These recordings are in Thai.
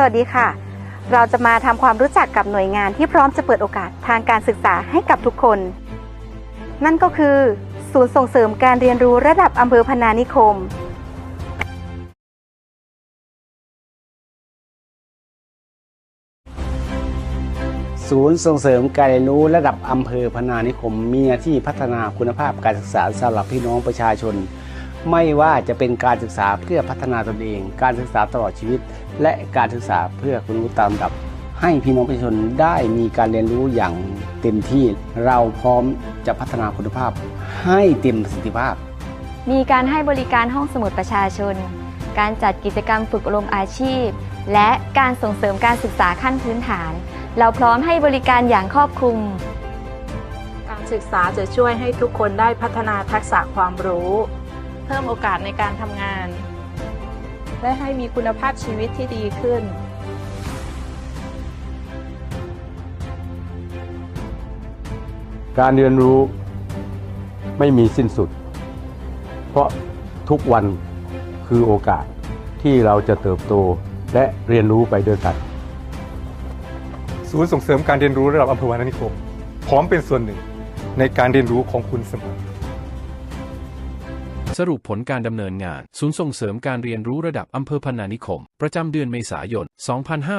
สวัสดีค่ะ เราจะมาทำความรู้จักกับหน่วยงานที่พร้อมจะเปิดโอกาสทางการศึกษาให้กับทุกคน นั่นก็คือ ศูนย์ส่งเสริมการเรียนรู้ระดับอำเภอพนานิคม ศูนย์ส่งเสริมการเรียนรู้ระดับอำเภอพนานิคม มีหน้าที่พัฒนาคุณภาพการศึกษาสำหรับพี่น้องประชาชน ไม่ว่าจะเป็นการศึกษาเพื่อพัฒนาตนเอง การศึกษาตลอดชีวิต และการศึกษาเพื่อคุณรู้ตามลำดับ ให้พี่น้องประชาชนได้มีการเรียนรู้อย่างเต็มที่เราพร้อมจะพัฒนาคุณภาพ ให้เต็มประสิทธิภาพ มีการให้บริการห้องสมุดประชาชน การจัดกิจกรรมฝึกอบรมอาชีพ และการส่งเสริมการศึกษาขั้นพื้นฐาน เราพร้อมให้บริการอย่างครอบคลุม การศึกษาจะช่วยให้ทุกคนได้พัฒนาทักษะความรู้ เพิ่มโอกาสในการทำงาน และให้มีคุณภาพชีวิตที่ดีขึ้น การเรียนรู้ไม่มีสิ้นสุด เพราะทุกวันคือโอกาสที่เราจะเติบโตและเรียนรู้ไปด้วยกัน ศูนย์ส่งเสริมการเรียนรู้ระดับอำเภอวานานิคม พร้อมเป็นส่วนหนึ่งในการเรียนรู้ของคุณเสมอ สรุปผลการดำเนินงาน ศูนย์ส่งเสริมการเรียนรู้ระดับอำเภอพนานิคม ประจำเดือนเมษายน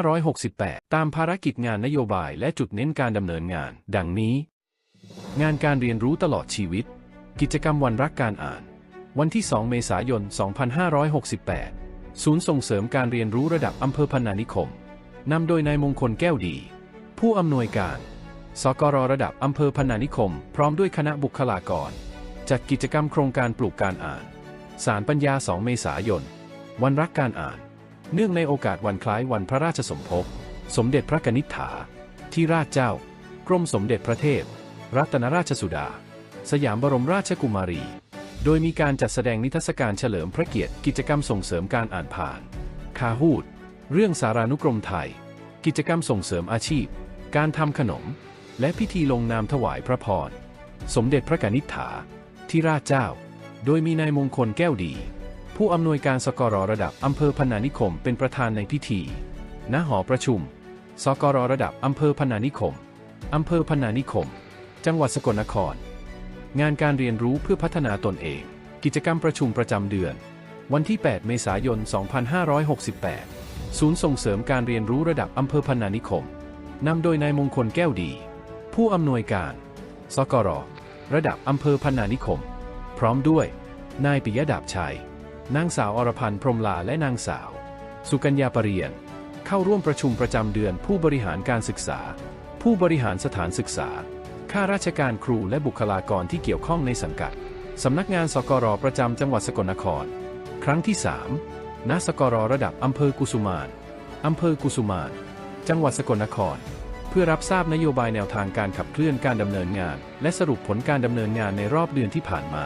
2568 ตามภารกิจงานนโยบายและจุดเน้นการดำเนินงาน ดังนี้ งานการเรียนรู้ตลอดชีวิต กิจกรรมวันรักการอ่าน วันที่ 2 เมษายน 2568 ศูนย์ส่งเสริมการเรียนรู้ระดับอำเภอพนานิคมนำโดยนายมงคลแก้วดี ผู้อำนวยการ สกรระดับอำเภอพนานิคม พร้อมด้วยคณะบุคลากร จัดกิจกรรมโครงการปลูกการอ่าน สารปัญญา 2 เมษายน วันรักการอ่าน เนื่องในโอกาสวันคล้ายวันพระราชสมภพ สมเด็จพระกนิษฐา ที่ราชเจ้า กรมสมเด็จพระเทพ รัตนราชสุดา สยามบรมราชกุมารี โดยมีการจัดแสดงนิทรรศการเฉลิมพระเกียรติ กิจกรรมส่งเสริมการอ่านผ่าน คาฮูด เรื่องสารานุกรมไทย กิจกรรมส่งเสริมอาชีพ การทำขนม และพิธีลงนามถวายพระพร สมเด็จพระกนิษฐา ที่ราชเจ้า โดยมีนายมงคลแก้วดี ผู้อำนวยการสกรระดับอำเภอพนานิคมเป็นประธานในพิธี ณ หอประชุม สกรระดับอำเภอพนานิคม อำเภอพนานิคม จังหวัดสกลนคร งานการเรียนรู้เพื่อพัฒนาตนเอง กิจกรรมประชุมประจำเดือน วันที่ 8 เมษายน 2568 ศูนย์ส่งเสริมการเรียนรู้ระดับอำเภอพนานิคม นำโดยนายมงคลแก้วดี ผู้อำนวยการ สกร ระดับอำเภอพนานิคม พร้อมด้วย นายปิยดาบชัย นางสาวอรพันธ์พรมลาและนางสาว สุกัญญาปรเรียน เข้าร่วมประชุมประจำเดือนผู้บริหารการศึกษา ผู้บริหารสถานศึกษา ข้าราชการครูและบุคลากรที่เกี่ยวข้องในสังกัดสำนักงานสกรประจำจังหวัดสกลนคร ครั้งที่ 3ณสกรระดับอำเภอกุสุมานอำเภอกุสุมาน จังหวัดสกลนคร เพื่อรับทราบนโยบายแนวทางการขับเคลื่อนการดำเนินงาน และสรุปผลการดำเนินงานในรอบเดือนที่ผ่านมา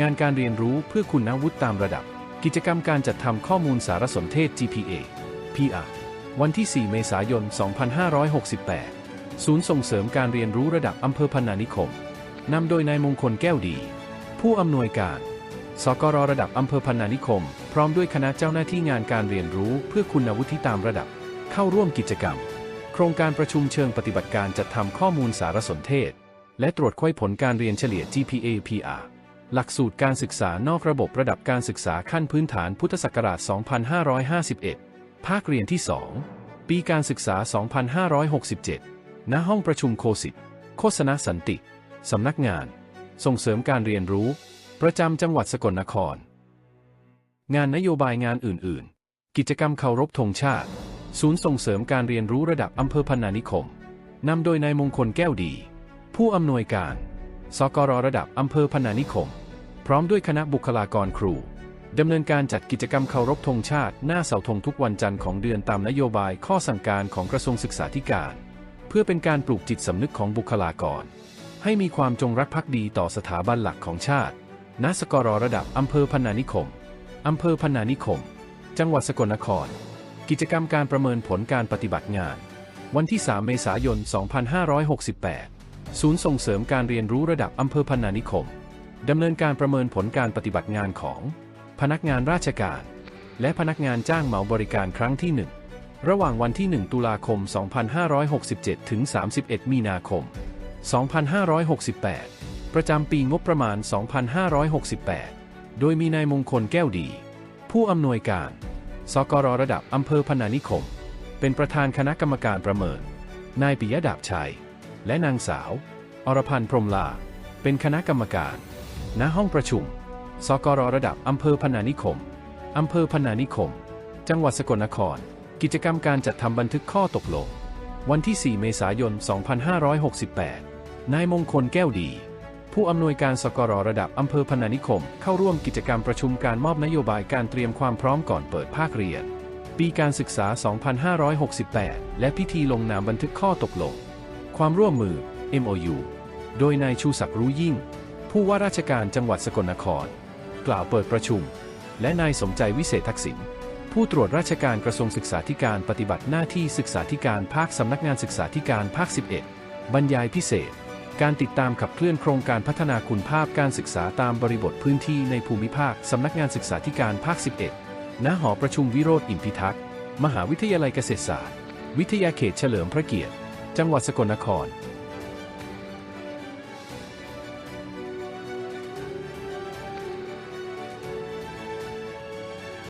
งานการเรียนรู้เพื่อคุณวุฒิตามระดับ กิจกรรมการจัดทำข้อมูลสารสนเทศ GPA PR วันที่ 4 เมษายน 2568 ศูนย์ส่งเสริมการเรียนรู้ระดับอำเภอพนานิคม นำโดยนายมงคลแก้วดี ผู้อำนวยการ สกรระดับอำเภอพนานิคม พร้อมด้วยคณะเจ้าหน้าที่งานการเรียนรู้เพื่อคุณวุฒิตามระดับ เข้าร่วมกิจกรรม ครงการประชุมเชิงปฏิบัติการจัดทำข้อมูลสารสนเทศ และตรวจค่อยผลการเรียนเฉลี่ย GPA PR หลักสูตรการศึกษานอกระบบระดับการศึกษาขั้นพื้นฐานพุทธศักราช 2551 ภาคเรียนที่ 2 ปีการศึกษา 2567 ณ ห้องประชุมโคสิตโฆษณาสันติ สำนักงาน ส่งเสริมการเรียนรู้ ประจำจังหวัดสกลนคร งานนโยบายงานอื่น ๆ กิจกรรมเคารพธงชาติ ศูนย์ส่งเสริมการเรียนรู้ระดับอำเภอพนานิคม นำโดยนายมงคลแก้วดี ผู้อำนวยการ สกรระดับอำเภอพนานิคม พร้อมด้วยคณะบุคลากรครูดำเนินการจัดกิจกรรมเคารพธงชาติ หน้าเสาธงทุกวันจันทร์ของเดือนตามนโยบายข้อสั่งการของกระทรวงศึกษาธิการ เพื่อเป็นการปลูกจิตสำนึกของบุคลากร ให้มีความจงรักภักดีต่อสถาบันหลักของชาติ ณ สกรระดับอำเภอพนานิคมอำเภอพนานิคม จังหวัดสกลนคร กิจกรรมการประเมินผลการปฏิบัติงาน วันที่ 3 เมษายน 2568 ศูนย์ส่งเสริมการเรียนรู้ระดับอำเภอพนานิคม ดำเนินการประเมินผลการปฏิบัติงานของ พนักงานราชการ และพนักงานจ้างเหมาบริการครั้งที่ 1 ระหว่างวันที่ 1 ตุลาคม 2567 ถึง 31 มีนาคม 2568 ประจำปีงบประมาณ 2568 โดยมีนายมงคลแก้วดี ผู้อำนวยการ สกรระดับอำเภอพนานิคม เป็นประธานคณะกรรมการประเมิน นายปิยดาบชัย และนางสาว อรพันธ์พรมลา เป็นคณะกรรมการ ณ ห้องประชุม สกรระดับอำเภอพนานิคม อำเภอพนานิคม จังหวัดสกลนคร กิจกรรมการจัดทำบันทึกข้อตกลง วันที่ 4 เมษายน 2568 นายมงคลแก้วดี ผู้อำนวยการสกรระดับอำเภอพนานิคม เข้าร่วมกิจกรรมประชุมการมอบนโยบายการเตรียมความพร้อมก่อนเปิดภาคเรียน ปีการศึกษา 2568 และพิธีลงนามบันทึกข้อตกลง ความร่วมมือ MOU โดยนายชูศักดิ์รู้ยิ่ง ผู้ว่าราชการจังหวัดสกลนคร กล่าวเปิดประชุม และนายสมใจวิเศษทักษิณผู้ตรวจราชการกระทรวงศึกษาธิการปฏิบัติหน้าที่ศึกษาธิการภาคสำนักงานศึกษาธิการภาค 11 บรรยายพิเศษ การติดตามขับเคลื่อนโครงการพัฒนาคุณภาพการศึกษาตามบริบทพื้นที่ในภูมิภาค สำนักงานศึกษาธิการภาค 11 ณ หอประชุมวิโรธอิมพิทักษ์ มหาวิทยาลัยเกษตรศาสตร์ วิทยาเขตเฉลิมพระเกียรติ จังหวัดสกลนคร